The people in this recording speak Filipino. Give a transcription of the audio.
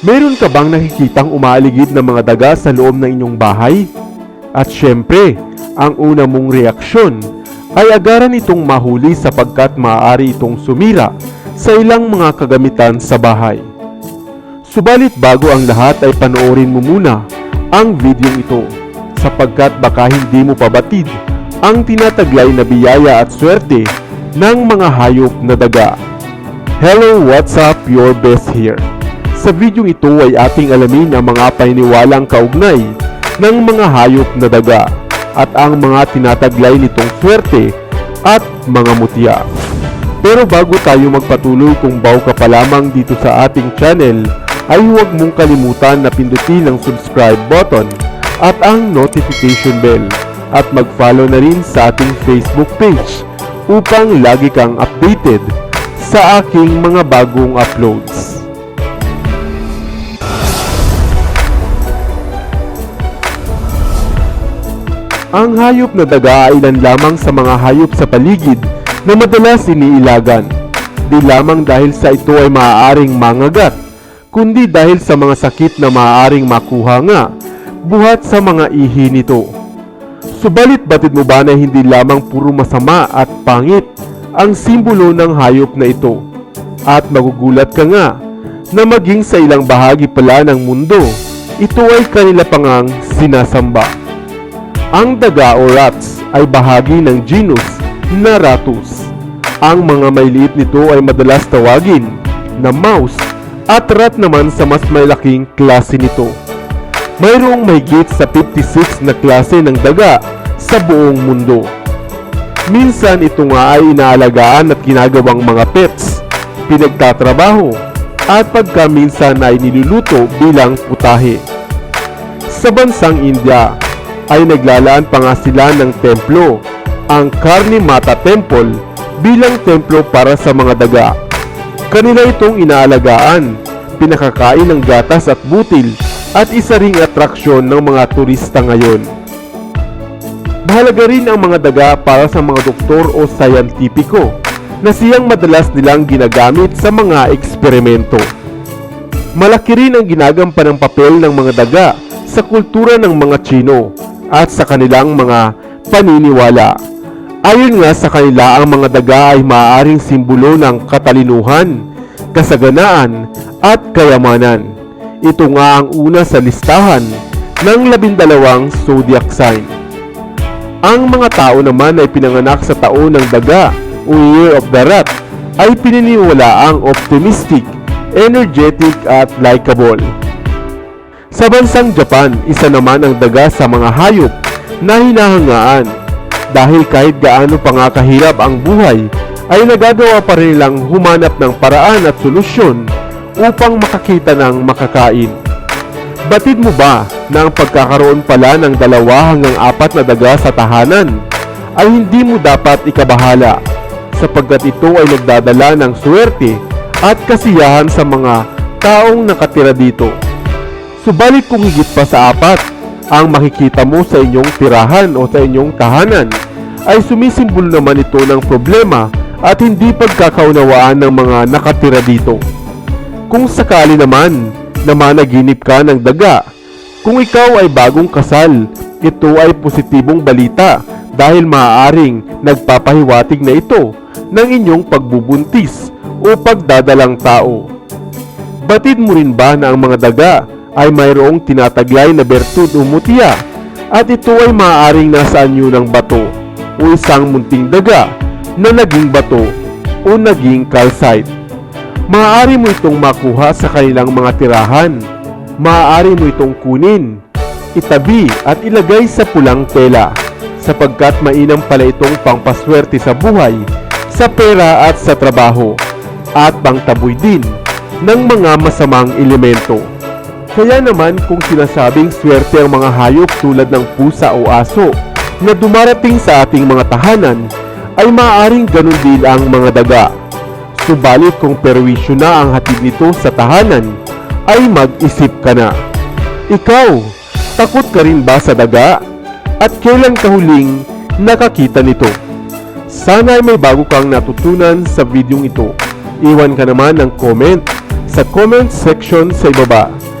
Meron ka bang nakikitang umaaligid ng mga daga sa loob ng inyong bahay? At syempre, ang una mong reaksyon ay agaran itong mahuli sapagkat maaari itong sumira sa ilang mga kagamitan sa bahay. Subalit bago ang lahat ay panoorin mo muna ang video ito sapagkat baka hindi mo pabatid ang tinataglay na biyaya at swerte ng mga hayop na daga. Hello, what's up? Your best here. Sa video ito ay ating alamin ang mga paniniwalang kaugnay ng mga hayop na daga at ang mga tinataglay nitong swerte at mga mutya. Pero bago tayo magpatuloy kung bago ka pa lamang dito sa ating channel, ay huwag mong kalimutan na pindutin ang subscribe button at ang notification bell at mag-follow na rin sa ating Facebook page upang lagi kang updated sa aking mga bagong uploads. Ang hayop na daga ay ilan lamang sa mga hayop sa paligid na madalas iniilagan. Di lamang dahil sa ito ay maaaring mangagat, kundi dahil sa mga sakit na maaaring makuha nga buhat sa mga ihi nito. Subalit batid mo ba na hindi lamang puro masama at pangit ang simbolo ng hayop na ito? At magugulat ka nga na maging sa ilang bahagi pala ng mundo, ito ay kanila pangang sinasamba. Ang daga o rats ay bahagi ng genus na. Ang mga may liit nito ay madalas tawagin na mouse at rat naman sa mas malaking klase nito. Mayroong mahigit sa 56 na klase ng daga sa buong mundo. Minsan ito nga ay inaalagaan at ginagawang mga pets, pinagtatrabaho, at pagka minsan ay niluluto bilang putahe. Sa bansang India, ay naglalaan pa nga sila ng templo, ang Karni Mata Temple bilang templo para sa mga daga. Kanila itong inaalagaan, pinakakain ng gatas at butil at isa ring atraksyon ng mga turista ngayon. Mahalaga rin ang mga daga para sa mga doktor o sayantipiko na siyang madalas nilang ginagamit sa mga eksperimento. Malaki rin ang ginagampan ng papel ng mga daga sa kultura ng mga Chino at sa kanilang mga paniniwala. Ayon nga sa kanila, ang mga daga ay maaaring simbolo ng katalinuhan, kasaganaan at kayamanan. Ito nga ang una sa listahan ng labindalawang zodiac sign. Ang mga tao naman ay pinanganak sa taon ng daga o Year of the Rat ay pininiwala ang optimistic, energetic at likable. Sa bansang Japan, isa naman ang daga sa mga hayop na hinahangaan dahil kahit gaano pa nga ang buhay ay nagagawa pa rin nilang humanap ng paraan at solusyon upang makakita ng makakain. Batid mo ba na ang pagkakaroon pala ng dalawa hanggang apat na daga sa tahanan ay hindi mo dapat ikabahala sapagkat ito ay nagdadala ng swerte at kasiyahan sa mga taong nakatira dito. Subalit kung higit pa sa apat ang makikita mo sa inyong tirahan o sa inyong tahanan, ay sumisimbolo naman ito ng problema at hindi pagkakaunawaan ng mga nakatira dito. Kung sakali naman na managinip ka ng daga, kung ikaw ay bagong kasal, ito ay positibong balita dahil maaaring nagpapahiwatig na ito ng inyong pagbubuntis o pagdadalang tao. Batid mo rin ba na ang mga daga ay mayroong tinataglay na bertud o at ito ay maaaring nasa anyo ng bato o isang munting daga na naging bato o naging calcite. Maaari mo itong makuha sa kanilang mga tirahan. Maaari mo itong kunin, itabi at ilagay sa pulang tela sapagkat mainam pala itong pangpaswerte sa buhay, sa pera at sa trabaho at pangtaboy din ng mga masamang elemento. Kaya naman kung sinasabing swerte ang mga hayop tulad ng pusa o aso na dumarating sa ating mga tahanan, ay maaaring ganun din ang mga daga. Subalit kung perwisyo na ang hatid nito sa tahanan, ay mag-isip ka na. Ikaw, takot ka rin ba sa daga? At kailan ka huling nakakita nito? Sana ay may bago kang natutunan sa videong ito. Iwan ka naman ng comment sa comment section sa ibaba.